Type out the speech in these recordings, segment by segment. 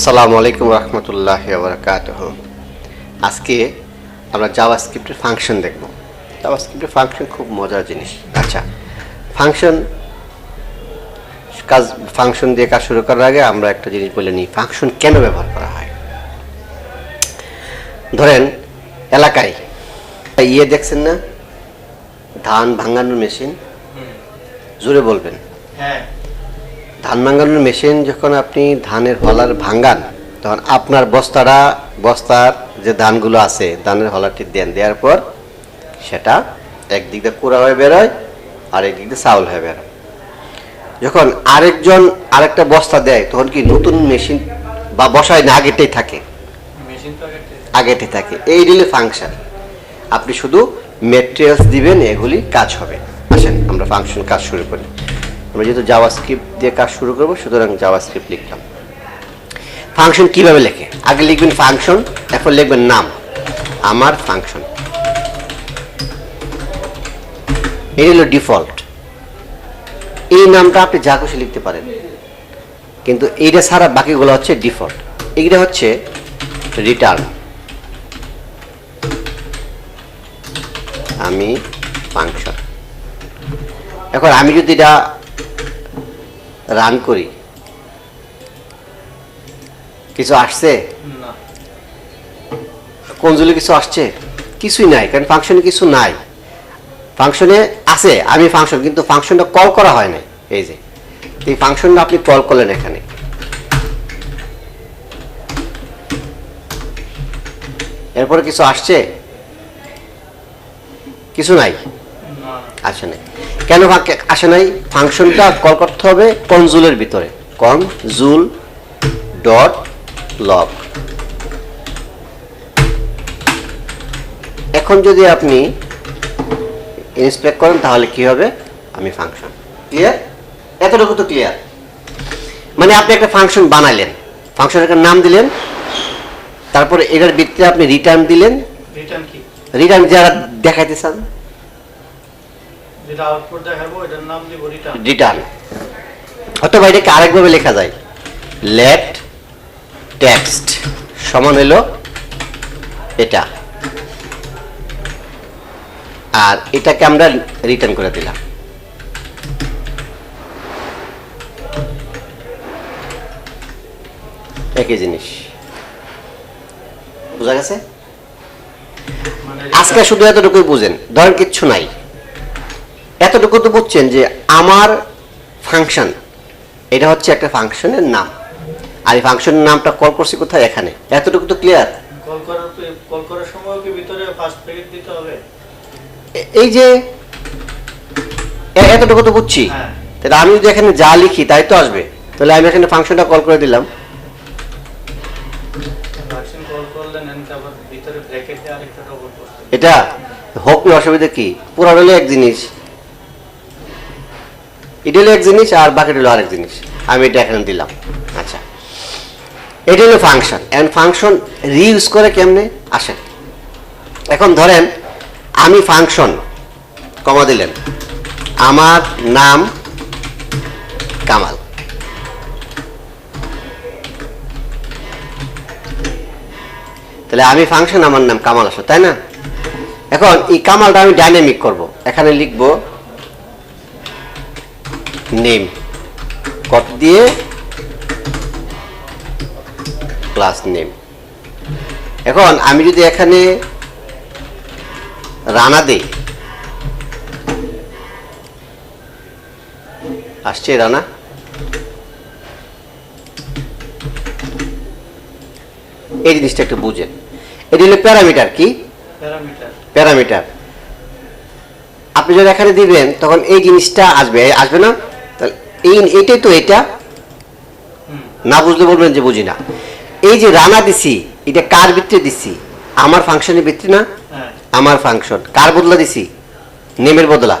আসসালামু আলাইকুম রহমতুল্লাহ বরকাত আজকে আমরা জাভা স্ক্রিপ্টের ফাংশন দেখব। জাভা স্ক্রিপ্টের ফাংশন খুব মজার জিনিস। আচ্ছা ফাংশন কাজ ফাংশন দিয়ে কাজ শুরু করার আগে আমরা একটা জিনিস বলে নিই ফাংশন কেন ব্যবহার করা হয়? ধরেন এলাকায় ইয়ে দেখছেন না? ধান ভাঙানোর মেশিন? জোরে বলবেন। হ্যাঁ। ধান ভাঙানোর মেশিন যখন আপনি ধানের হলার ভাঙ্গান তখন আপনার বস্তাটা বস্তার যে ধানগুলো আছে ধানের হলাটি দেন দেওয়ার পর সেটা একদিক দিয়ে কুড়া হয়ে বেরোয় আর একদিক দিয়ে চাউল হয়ে বেরোয়। যখন আরেকজন আরেকটা বস্তা দেয় তখন কি নতুন মেশিন বা বসায় না আগেটাই থাকে? আগেতে থাকে। এই রিলে ফাংশন আপনি শুধু মেটেরিয়ালস দিবেন এগুলি কাজ হবে। আসেন আমরা ফাংশন কাজ শুরু করি। আমরা যেহেতু জাভা স্ক্রিপ্ট দিয়ে কাজ শুরু করব, সুতরাং জাভা স্ক্রিপ্ট লিখলাম। ফাংশন কীভাবে লেখে? আগে লিখবেন ফাংশন এখন লিখবেন নাম। আমার ফাংশন এই হলো ডিফল্ট এই নামটা আপনি যা খুশি লিখতে পারেন। কিন্তু এইটা ছাড়া বাকিগুলো হচ্ছে ডিফল্ট এইটা হচ্ছে রিটার্ন আমি ফাংশন এখন আমি যদি এটা রান করি। কিছু আসছে? না। কোনজুলি কিছু আসছে? কিছুই নাই কারণ ফাংশনে কিছু নাই। ফাংশনে আছে আমি ফাংশন কিন্তু ফাংশনটা কল করা হয় নাই। এই যে এই ফাংশনটা আপনি কল করলেন এখানে। এরপরে কিছু আসছে? কিছু নাই? আসে নাই। কেন আসে নাই? ফাংশনটা কল করতে হবে কনজুলের ভিতরে। Console dot log. এখন যদি আপনি ইন্সপেক্ট করেন তাহলে কি হবে? আমি ফাংশন ক্লিয়ার এতটুকু তো ক্লিয়ার মানে আপনি একটা ফাংশন বানাইলেন। ফাংশনের একটা নাম দিলেন। তারপরে এটার ভিত্তিতে আপনি রিটার্ন দিলেন। রিটার্ন কি? রিটার্ন যারা দেখাইতে চান। যেটা আউটপুট দেখাবো এটার নাম দিব রিটার্ন রিটার্ন অথবা এটাকে আরেকভাবে লেখা যায়। লেট টেক্সট সমান হলো এটা। আর এটাকে আমরা রিটার্ন করে দিলাম। একই জিনিস। বোঝা গেছে? আজকে শুধু এতটুকুই বুঝেন, ধরেন কিচ্ছু নাই। এতটুকু তো বুঝছেন যে আমার ফাংশন এটা হচ্ছে একটা ফাংশনের নাম। আর এই ফাংশনের নামটা কল করছি কোথায়? এখানে। এতটুকু তো ক্লিয়ার কল করার কল করার সময় কি ভিতরে ফার্স্ট প্যাকেট দিতে হবে। এই যে এতটুকু তো বুঝছি। হ্যাঁ। তাহলে আমি যদি এখানে যা লিখি তাই তো আসবে। তাহলে আমি এখানে ফাংশনটা কল করে দিলাম। এটা? হোক অসুবিধা কি? পুরো হলো এক জিনিস। এটা হলো এক জিনিস আর বাকিটা হলো আরেক জিনিস। আমি এটা এখানে দিলাম। আচ্ছা। এটা হলো ফাংশন অ্যান্ড ফাংশন রিউজ করে কেমনে? আসেন। এখন ধরেন, আমি ফাংশন কমা দিলেন। আমার নাম কামাল। তাহলে আমি ফাংশন আমার নাম কামাল আসো তাই না? এখন এই কামালটা আমি ডাইনামিক করব। এখানে লিখব নেম। কট দিয়ে ক্লাস নেম এখন আমি যদি এখানে রানা দেই আসছে রানা। এই জিনিসটা একটু বুঝেন। এটি হলো প্যারামিটার কি? প্যারামিটার। আপনি যখন এখানে দিবেন তখন এই জিনিসটা আসবে। আসবে না? এই এইটাই তো এটা। না বুঝলে বলবেন যে বুঝি না। এই যে রানা দিছি এটা কার ভিত্তিতে দিছি? আমার ফাংশনের ভিত্তি না? হ্যাঁ। আমার ফাংশন। কার বদলা দিছি? নেমের বদলা।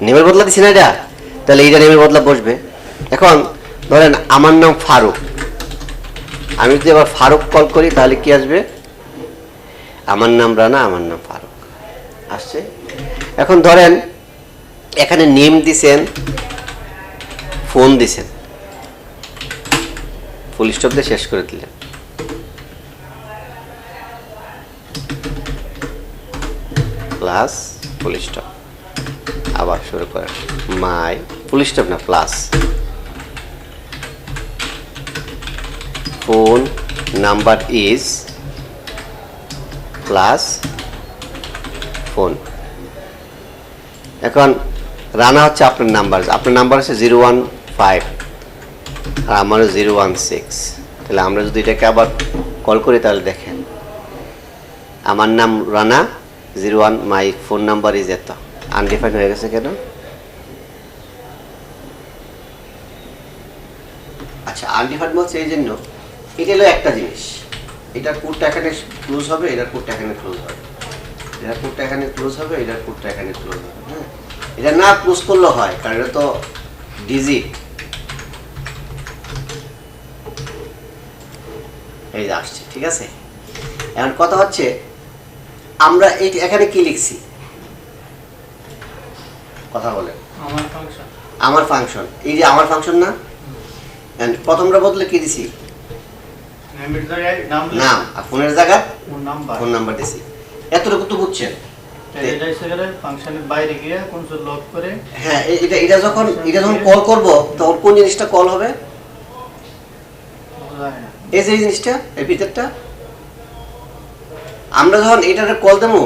নেমের বদলা দিছি না এটা? তাহলে এইটা নেমের বদলা বসবে। এখন ধরেন আমার নাম ফারুক। আমি যদি এবার ফারুক কল করি তাহলে কি আসবে? আমার নাম রানা আমার নাম ফারুক। আসছে? এখন ধরেন এখানে নেম দিছেন ফোন দিছেন। ফুল স্টপ দিয়ে শেষ করে দিলেন। প্লাস ফুল স্টপ আবার শুরু করেন। মাই ফুল স্টপ না plus phone number is plus phone এখন রানা হচ্ছে আপনার নাম্বার আপনার নাম্বার হচ্ছে জিরো ওয়ান ফাইভ আর আমারও জিরো ওয়ান সিক্স তাহলে আমরা যদি এটাকে আবার কল করি, তাহলে দেখেন। আমার নাম Rana zero one my phone number is এত। আনডিফাইন্ড হয়ে গেছে কেন? আচ্ছা আনডিফাইন্ড বলছে এই জন্য, এটা হলো একটা জিনিস। এটার কোডটা এখানে ক্লোজ হবে এটার কোডটা এখানে ক্লোজ হবে। এটার কোডটা এখানে ক্লোজ হবে এটার কোডটা এখানে ক্লোজ হবে হ্যাঁ? এটা না ক্লোজ করলে হয়, কারণ এটা তো ডিজিট এই আসছে ঠিক আছে? এখন কথা হচ্ছে আমরা এই এখানে কি লিখছি? কথা বলেন। আমার ফাংশন এই যে আমার ফাংশন না? প্রথমটা বদলে কি দিছি? নাম আর ফোনের জায়গা ফোন নাম্বার। দিছি। এতটুকু তো বুঝছেন। হ্যাঁ এটা এটা যখন এটা যখন কল করব তখন কোন জিনিসটা কল হবে? এই যে জিনিসটা এই ভিতরটা আমরা যখন এটারে কল দেবো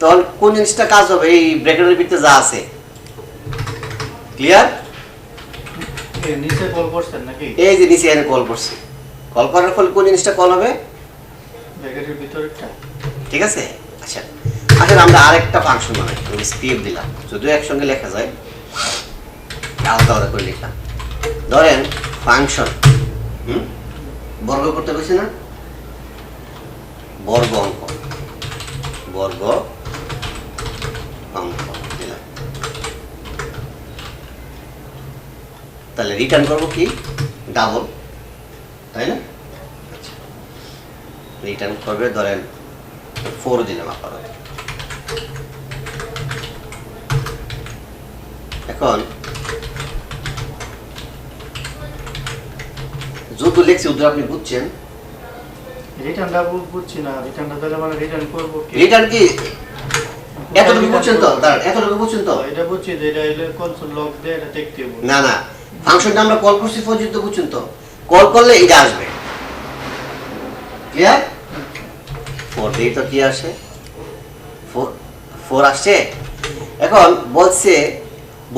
তখন কোন জিনিসটা কাজ হবে? এই ব্র্যাকেটের ভিতরে যা আছে। ক্লিয়ার এ, নিচে কল করছেন নাকি? এই যে নিচে এনে কল করছি। কল করার ফলে কোন জিনিসটা কল হবে? ভিতরেরটা? ঠিক আছে? আচ্ছা। আসলে আমরা আরেকটা ফাংশন বানাই। স্ক্রিপ্ট দিলাম। যদিও একসঙ্গে লেখা যায়। আলাদা আলাদা করে লিখলাম। ধরেন ফাংশন হুম? বর্গ করতে বলছি না? বর্গ অঙ্ক। বর্গ অঙ্ক তাহলে রিটার্ন করব কি? ডাবল তাই না? রিটার্ন করবে, ধরেন ফোর দিলাম আপাতত। এখন যত লেখছি উত্তর আপনি বুঝছেন? রিটার্নটা বুঝছি না। রিটার্নটা তাহলে মানে রিটার্ন করব কি? রিটার্ন কি? এতটুকু বুঝছেন তো? দাঁড়ান এতটুকু বুঝছেন তো? এটা বুঝছি যে এটা হইলে কনসোল লক দিয়ে এটা দেখতে হবে না না ফাংশনটা আমরা কল করছি পর্যন্ত বুঝছেন তো? কল করলে এটা আসবে। ক্লিয়ার ফোর দিয়ে তো কি আসে? ফোর আসছে? এখন বলছে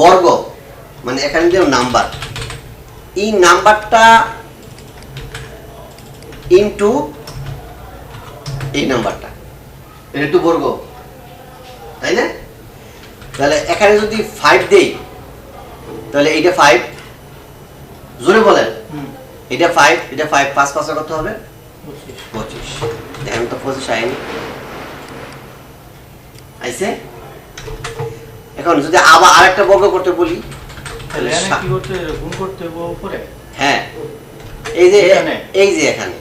বর্গ মানে এখানে যে নাম্বার এই নাম্বারটা ইনটু এই নাম্বারটা এটা একটু বর্গ তাই না? তাহলে এখানে যদি ফাইভ দেই তাহলে এইটা ফাইভ জোরে বলেন। এটা ফাইভ এটা ফাইভ পাঁচ পাঁচটা কত হবে? পঁচিশ। দেখেন তো পঁচিশ আইনি। আইছে? এখন যদি আবার আরেকটা বর্গ করতে বলি তাহলে হ্যাঁ। এই যে এই যে এখানে।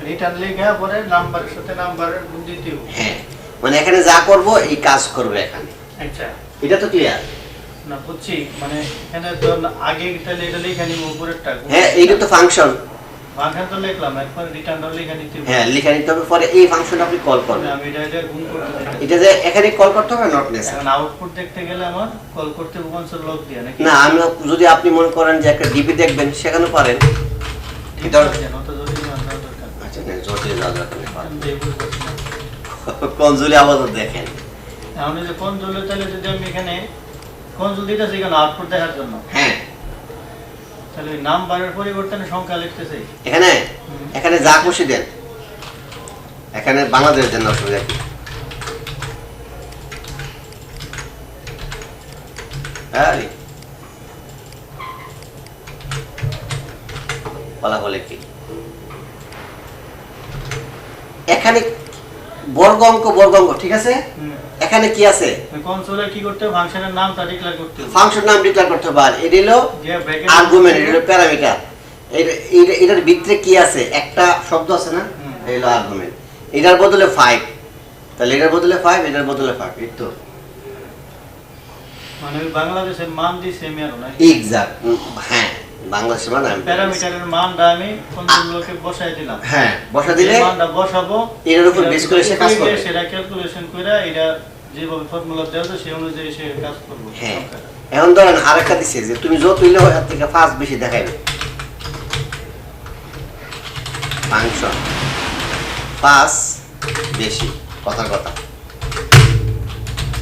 রিটার্ন লিখে পরে নাম্বারের সাথে নাম্বারের গুণ দিতে হ্যাঁ মানে এখানে যা করব এই কাজ করবে এখানে। আচ্ছা। এটা তো ক্লিয়ার না বুঝছি মানে এখানে তো আগে তাহলে এটা লিখে নিব উপরেরটা হ্যাঁ এইটা তো ফাংশন ফাংশন তো লিখলাম রিটার্নটা লিখে নিতে হবে। হ্যাঁ লিখে নিতে হবে পরে এই ফাংশন আপনি কল করবেন। আমি এটা এটা গুণ করতে এটা যে এখানে কল করতে হবে নট এখন আউটপুট দেখতে গেলে আমার কল করতে হবে কনসোল লক দিয়ে নাকি? না আমি যদি আপনি মনে করেন যে একটা ডিবি দেখবেন সেখানে পারেন এটা- কনজুলি আপাতত দেখেন। এখন এই যে কনসোলে তাহলে যদি আমি এখানে কনসোল দিতেছি এখানে আউটপুট দেখার জন্য। হ্যাঁ। তাহলে নাম্বারের পরিবর্তনে সংখ্যা লিখতেছি। এখানে? এখানে যা খুশি দেন। এখানে বাংলাদেশের জন্য অসুবিধা কি? আরে। ফলাফলে কি এখানে বর্গ অঙ্ক বর্গ অঙ্ক ঠিক আছে? এখানে কি আছে? কনসোলে কি করতে ফাংশনের নামটা ডিক্লেয়ার করতে ফাংশন নাম ডিক্লেয়ার করতে হবে। আর এটা হলো আর্গুমেন্ট এটা প্যারামিটার এটার ভিতরে কি আছে? একটা শব্দ আছে না। এই হলো আর্গুমেন্ট এটার বদলে ফাইভ তাহলে এটার বদলে ফাইভ এটার বদলে ফাইভ এই তো। মানে বাংলাদেশের মান দিছে আমি আরও না এক্সাক্ট হ্যাঁ। বাংলাদেশের মান আমি প্যারামিটারের মানটা আমি কোনগুলোকে বসাই দিলাম। হ্যাঁ বসা দিলে মানটা বসাবো এটার উপর base করে সে কাজ করবে। সেটা ক্যালকুলেশন করে এটা যেভাবে ফর্মুলা দেওয়া আছে সেই অনুযায়ী সে কাজ করবে। হ্যাঁ। এখন ধরেন আরেকটা দিচ্ছে যে তুমি যত তুইলে হয় থেকে ফার্স্ট বেশি দেখাইবে। ফাংশন পাঁচ বেশি কথার কথা।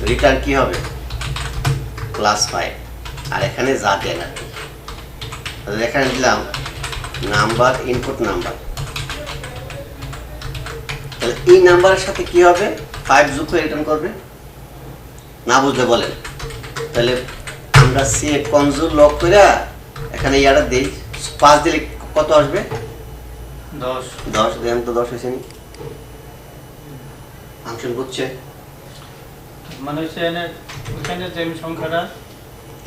রিটার্ন কি হবে? প্লাস ফাইভ আর এখানে যা দেন আর এখানে দিলাম নাম্বার ইনপুট নাম্বার। তাহলে এই নাম্বারের সাথে কি হবে? ফাইভ যুক্ত রিটার্ন করবে। না বুঝলে বলেন। তাহলে আমরা সে কনজুর লক করে এখানে ইয়াটা দিই। পাঁচ দিলে কত আসবে? দশ। দশ দেন তো দশ হয়েছে নি। ফাংশন করছে। মানে হচ্ছে এনে যে সংখ্যাটা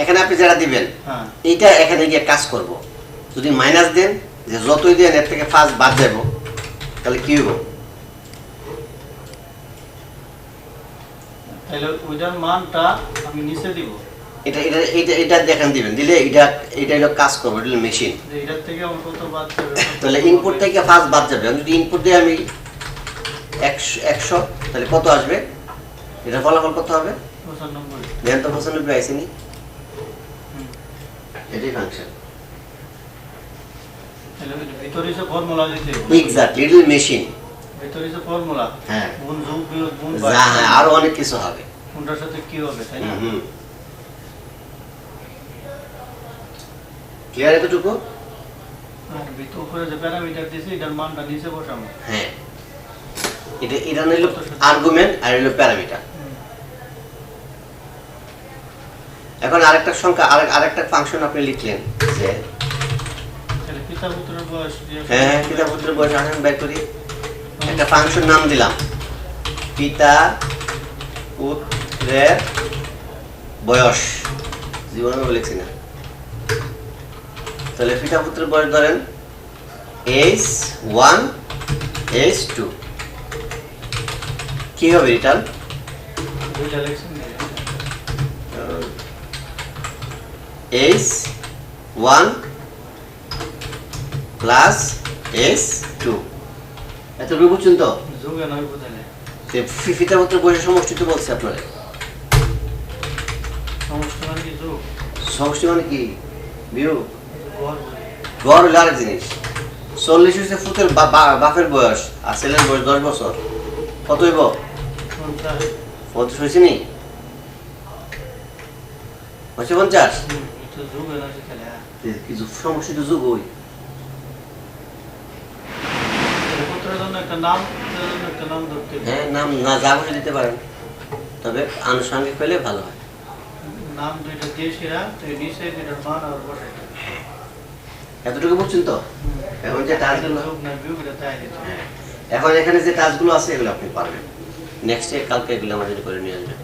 এখানে আপনি যেটা দিবেন হ্যাঁ। এইটা এখানে গিয়ে কাজ করব। যদি মাইনাস দেন যে যতই দেন এর থেকে ফার্স্ট বাদ যাব তাহলে কি হইব? তাহলে ওইটার মানটা আমি নিচে দিব। এটা এটা এটা এটা দেখেন দিবেন দিলে এটা এটা হলো কাজ করব এটা মেশিন এটার থেকে আমার কত বাদ যাবে তাহলে ইনপুট থেকে ফার্স্ট বাদ যাবে। যদি ইনপুট দিয়ে আমি একশো একশো তাহলে কত আসবে? এটা ফলাফল কত হবে? পঁচানব্বই। তো হুম। এটাই ফাংশন ভিতরে যে ফর্মুলা দিতে হবে। লিটল মেশিন ভিতরে যে ফর্মুলা হ্যাঁ। গুণ যোগ বিয়োগ গুণ হ্যাঁ আরও অনেক কিছু হবে। কোনটার সাথে কি হবে তাই না? হুম ক্লিয়ার এতটুকু আর ভিতর উপরে যে প্যারামিটার দিয়েছি এটার মানটা নিচে বসাবো। হ্যাঁ। এটা এটা হলো আর্গুমেন্ট আর হলো প্যারামিটার হুম। এখন আরেকটা সংখ্যা আরেক আরেকটা ফাংশন আপনি লিখলেন যে পিতা পুত্রের বয়স হ্যাঁ হ্যাঁ পিতা পুত্রের বয়স আসেন বের করি। একটা ফাংশন নাম দিলাম। পিতা পুত্রের বয়স। জীবনে আমি বলেছি না। তাহলে পিতা পুত্রের বয়স ধরেন এইচ ওয়ান এইচ টু কি হবে রিটার্ন দুইটা লেখছেন না? H one plus H two এতটুকু বুঝছেন তো? যোগে নয় বোঝালে যে ফি- পিতা পুত্রের বয়সের সমষ্টি তো বলছে আপনারা। সমস্ত মানে কি সমষ্টি মানে কি? বিয়োগ গড়। হলো আরেক জিনিস। চল্লিশ হচ্ছে বা- বাপের বয়স আর ছেলের বয়স দশ বছর। কত হইব? পঞ্চাশ। হয়েছে নি? হচ্ছে পঞ্চাশ? যোগে হ্যাঁ। ওই। হ্যাঁ নাম না যা বসে দিতে পারেন তবে আনুষঙ্গিক পেলে ভালো হয় নাম দুইটা দিয়ে সেরা নিচে দুইটার মান আর। এতটুকু বুঝছেন তো। এখন যে তাই এখন এখানে যে টাস্কগুলো আছে এগুলো আপনি পারবেন নেক্সট ডে কালকে এগুলো আমাদের করে নিয়ে আসবেন